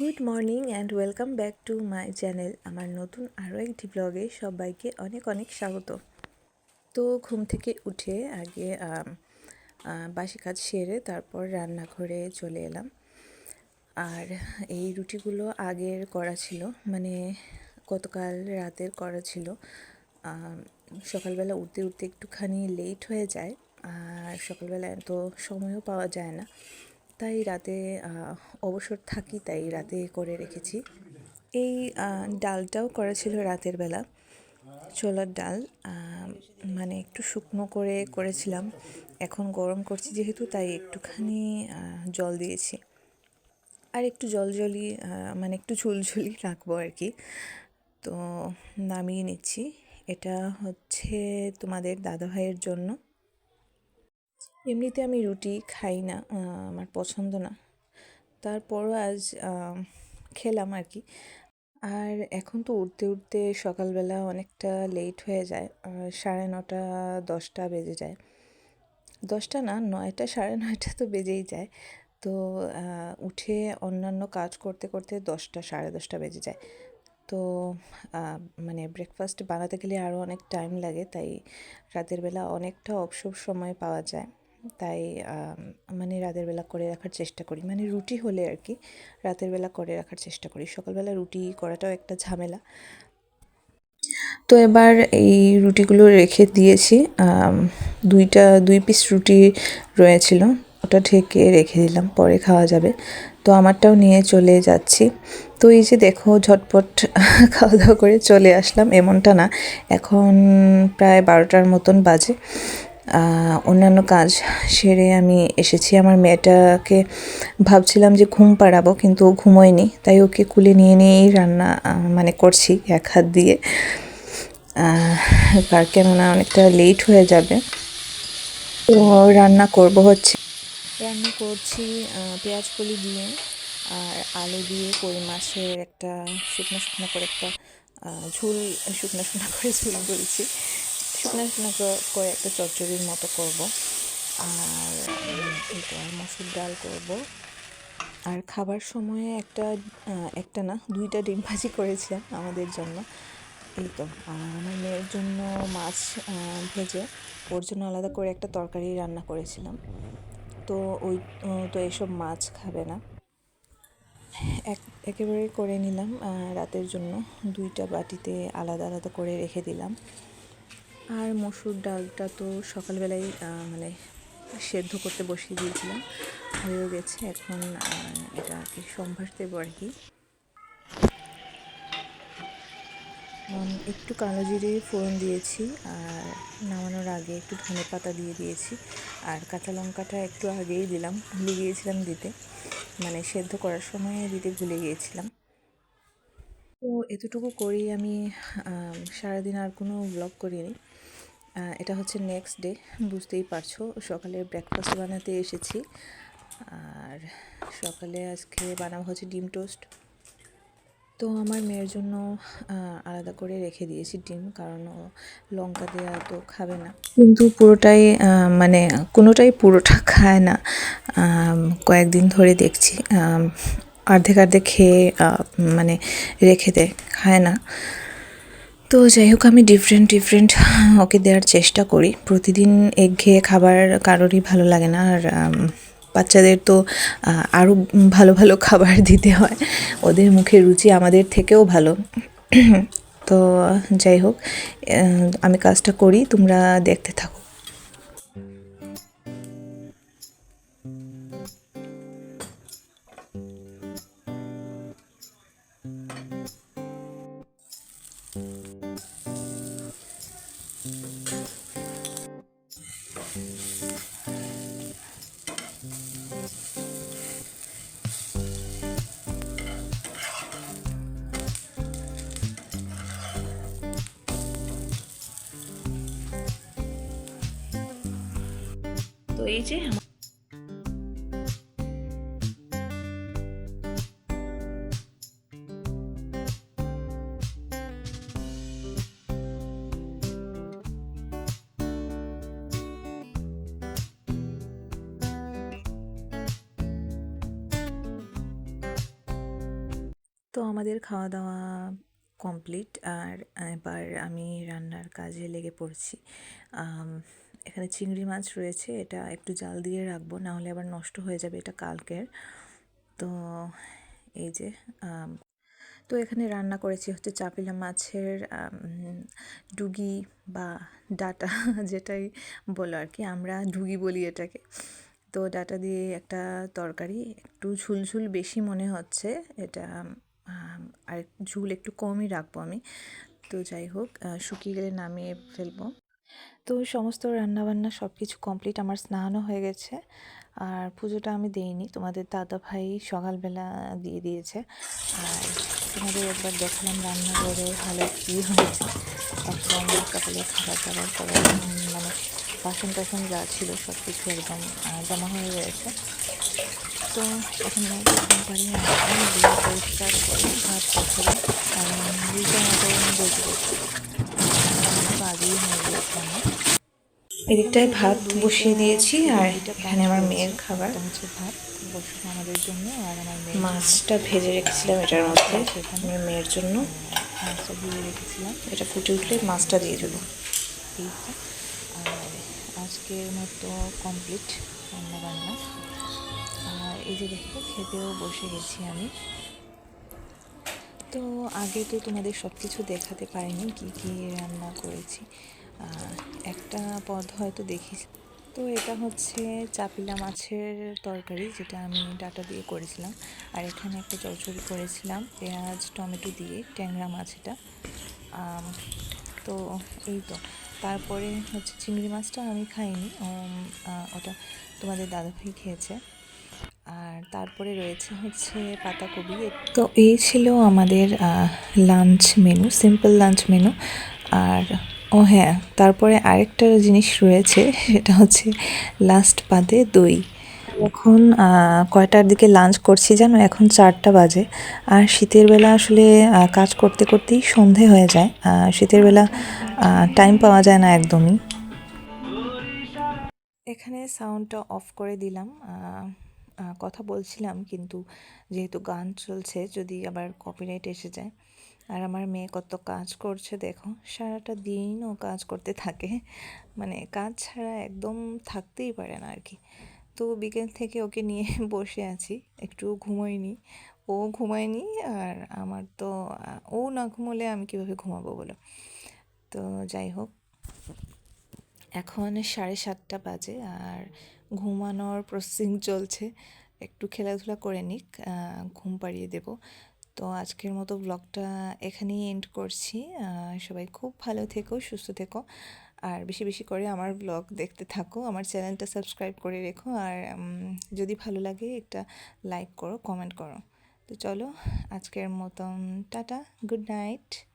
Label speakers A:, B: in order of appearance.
A: Good morning and welcome back to my channel আমার নতুন আরও একটি ব্লগে সবাইকে অনেক অনেক স্বাগত। তো ঘুম থেকে উঠে আগে বাসি কাজ সেরে তারপর রান্নাঘরে চলে এলাম। আর এই রুটিগুলো আগের করা ছিল মানে গতকাল রাতের করা ছিল। সকালবেলা উঠতে উঠতে একটুখানি লেট হয়ে যায়, আর সকালবেলা এত সময়ও পাওয়া যায় না। তাই রাতে অবসর থাকি তাই রাতে করে রেখেছি। এই ডালটাও করা ছিল রাতের বেলা। ছোলার ডাল মানে একটু শুকনো করে করেছিলাম। এখন গরম করছি যেহেতু, তাই একটুখানি জল দিয়েছি। আর একটু জল জলই মানে একটু ঝুলঝুলি রাখব আর কি। তো নামিয়ে নিচ্ছি। এটা হচ্ছে তোমাদের দাদাভাইয়ের জন্য। এমনিতে আমি রুটি খাই না আমার পছন্দ না। তারপরও আজ খেলাম আর কি। আর এখন তো উঠতে উঠতে সকালবেলা অনেকটা লেট হয়ে যায় সাড়ে নটা, দশটা বেজে যায়। দশটা না, নয়টা, সাড়ে নয়টা তো বেজেই যায়। তো উঠে অন্যান্য কাজ করতে করতে দশটা, সাড়ে দশটা বেজে যায়। তো মানে ব্রেকফাস্ট বানাতে গেলে আরও অনেক টাইম লাগে, তাই রাতের বেলা অনেকটা অবসর সময় পাওয়া যায়। তাই মানে রাতের বেলা করে রাখার চেষ্টা করি। মানে রুটি হলে আর কি, রাতের বেলা করে রাখার চেষ্টা করি। সকালবেলা রুটি করাটাও একটা ঝামেলা। তো এবার এই রুটিগুলো রেখে দিয়েছি। দুইটা, দুই পিস রুটি রয়েছিল, ওটা ঢেকে রেখে দিলাম, পরে খাওয়া যাবে। তো আমারটাও নিয়ে চলে যাচ্ছি। তো এই যে দেখো, ঝটপট খাওয়া দাওয়া করে চলে আসলাম। এমনটা না, এখন প্রায় বারোটার মতন বাজে। অন্যান্য কাজ সেরে আমি এসেছি। আমার মেয়েটাকে ভাবছিলাম যে ঘুম পাড়াবো কিন্তু ও ঘুমোয়নি। তাই ওকে কুলে নিয়ে নিয়েই রান্না মানে করছি এক হাত দিয়ে। আহ, কার কেননা অনেকটা লেট হয়ে যাবে। তো রান্না করব হচ্ছে। রান্না করছি পেঁয়াজ কলি দিয়ে আর আলু দিয়ে কই মাছের একটা শুকনো শুকনো করে একটা ঝোল শুকনো শুকনো করে ঝোল বলছি। শুকনো শুকনো করে একটা চচ্চড়ির মতো করব। আর আর মসুর ডাল করব। আর খাবার সময়ে একটা একটা না, দুইটা ডিম ভাজি করেছিলাম আমাদের জন্য। এই তো আমার মেয়ের জন্য মাছ ভেজে ওর জন্য আলাদা করে একটা তরকারি রান্না করেছিলাম। তো ওই, তো এসব মাছ খাবে না। এক, একেবারে করে নিলাম রাতের জন্য দুইটা বাটিতে আলাদা আলাদা করে রেখে দিলাম। আর মসুর ডালটা তো সকালবেলায় মানে সেদ্ধ করতে বসিয়ে দিয়েছিলাম। হয়েও গেছে, এখন এটা আর কি সম্ভার দেবো আর কি। একটু কালো জিরে ফোড়ন দিয়েছি, আর নামানোর আগে একটু ধনে পাতা দিয়ে দিয়েছি, আর কাঁচা লঙ্কাটা একটু আগেই দিলাম, ভুলে গিয়েছিলাম দিতে। মানে সেদ্ধ করার সময় দিতে ভুলে গিয়েছিলাম। তো এতটুকু করেই আমি সারাদিন আর কোনো ব্লগ করিনি। এটা হচ্ছে নেক্সট ডে বুঝতেই পারছ। সকালে ব্রেকফাস্ট বানাতে এসেছি। আর সকালে আজকে বানাবো হচ্ছে ডিম টোস্ট তো আমার মেয়ের জন্য আলাদা করে রেখে দিয়েছি ডিম, কারণ ও লঙ্কা দেওয়া তো খাবে না। কিন্তু পুরোটাই মানে কোনোটাই পুরোটা খায় না। কয়েকদিন ধরে দেখছি অর্ধেক অর্ধেক খেয়ে মানে রেখে দেয়, খায় না। তো যাই হোক, আমি ডিফারেন্ট ডিফারেন্ট ওকে দেওয়ার চেষ্টা করি। প্রতিদিন একঘেয়ে খাবার কারোরই ভালো লাগে না। আর বাচ্চাদের তো আরও ভালো ভালো খাবার দিতে হয়। ওদের মুখে রুচি আমাদের থেকেও ভালো। তো যাই হোক আমি কাজটা করি, তোমরা দেখতে থাকো। এই যে
B: তো আমাদের খাওয়া দাওয়া কমপ্লিট আর এবার আমি রান্নার কাজে লেগে পড়ছি। এখানে চিংড়ি মাছ রয়েছে, এটা একটু জাল দিয়ে রাখব না হলে আবার নষ্ট হয়ে যাবে এটা কালকের। তো এই যে তো এখানে রান্না করেছি হচ্ছে চাপিলা মাছের ডুগি বা ডাটা যেটাই বলো আর কি, আমরা ডুগি বলি এটাকে। তো ডাটা দিয়ে একটা তরকারি, একটু ঝুলঝুল বেশি মনে হচ্ছে, এটা আর ঝুল একটু কমই রাখব আমি। তো যাই হোক শুকিয়ে গেলে নামিয়ে ফেলব। তো সমস্ত রান্নাবান্না সব কিছু কমপ্লিট আমার স্নানও হয়ে গেছে। আর পুজোটা আমি দেইনি, তোমাদের দাদা ভাই সকালবেলা দিয়ে দিয়েছে। আর তোমাদের একবার দেখলাম রান্না করে ভালো কী হয়েছে। একদম সকালে খাবার দাবার করে মানে বাসন টাসন যা ছিল সব কিছু একদম জমা হয়ে রয়েছে তো এখন পরিষ্কার করে ভাত বসাবো কারণ আগেই হয়ে আমার এদিকটায় ভাত বসিয়ে দিয়েছি আর এখানে আমার মেয়ের খাবার। হচ্ছে ভাত বসে আমাদের জন্য আর আমার মাছটা ভেজে রেখেছিলাম এটার মধ্যে আমার মেয়ের জন্য। মাছটা দিয়ে রেখেছিলাম এটা ফুটে উঠলে মাছটা দিয়ে দেবো। আর আজকের মতো কমপ্লিট রান্না বান্না আর এই যে দেখো, খেতেও বসে গেছি আমি। তো আগে তো তোমাদের সব কিছু দেখাতে পারিনি, কী কী রান্না করেছি। একটা পদ হয়তো দেখিস, তো এটা হচ্ছে চাপিলা মাছের তরকারি, যেটা আমি ডাটা দিয়ে করেছিলাম। আর এখানে একটা চচ্চড়ি করেছিলাম, পেঁয়াজ, টমেটো দিয়ে, ট্যাংরা মাছ এটা। তো এই তো। তারপরে হচ্ছে চিংড়ি মাছটা আমি খাইনি ওটা তোমাদের দাদাভাই খেয়েছে। আর তারপরে রয়েছে হচ্ছে পাতাকপি। তো এই ছিল আমাদের lunch menu simple lunch menu আর, ও হ্যাঁ তারপরে আরেকটা জিনিস রয়েছে, সেটা হচ্ছে লাস্ট পাতে দই। এখন কয়টার দিকে লাঞ্চ করছি জানো? এখন চারটা বাজে। আর শীতের বেলা আসলে কাজ করতে করতেই সন্ধে হয়ে যায়। শীতের বেলা টাইম পাওয়া যায় না একদমই। এখানে সাউন্ডটা অফ করে দিলাম। কথা বলছিলাম কিন্তু যেহেতু গান চলছে, যদি আবার কপিরাইট এসে যায়। আর আমার মেয়ে কত কাজ করছে দেখো, সারাটা দিন ও কাজ করতে থাকে। মানে কাজ ছাড়া একদম থাকতেই পারে না আর কি। তো বিকেল থেকে ওকে নিয়ে বসে আছি, একটু ঘুমোয়নি। ও ঘুমায়নি আর আমার তো ও না ঘুমোলে আমি কীভাবে ঘুমাবো বলো? তো যাই হোক, এখন সাড়ে সাতটা বাজে আর ঘুমানোর প্রসেসিং চলছে। একটু খেলাধুলা করে নিক ঘুম পাড়িয়ে দেব। তো আজকের মতো ব্লগটা এখানেই এন্ড করছি। সবাই খুব ভালো থেকো, সুস্থ থেকো। আর বেশি বেশি করে আমার ব্লগ দেখতে থাকো। আমার চ্যানেলটা সাবস্ক্রাইব করে রেখো। আর যদি ভালো লাগে একটা লাইক করো কমেন্ট করো। তো চলো, আজকের মতন টাটা গুড নাইট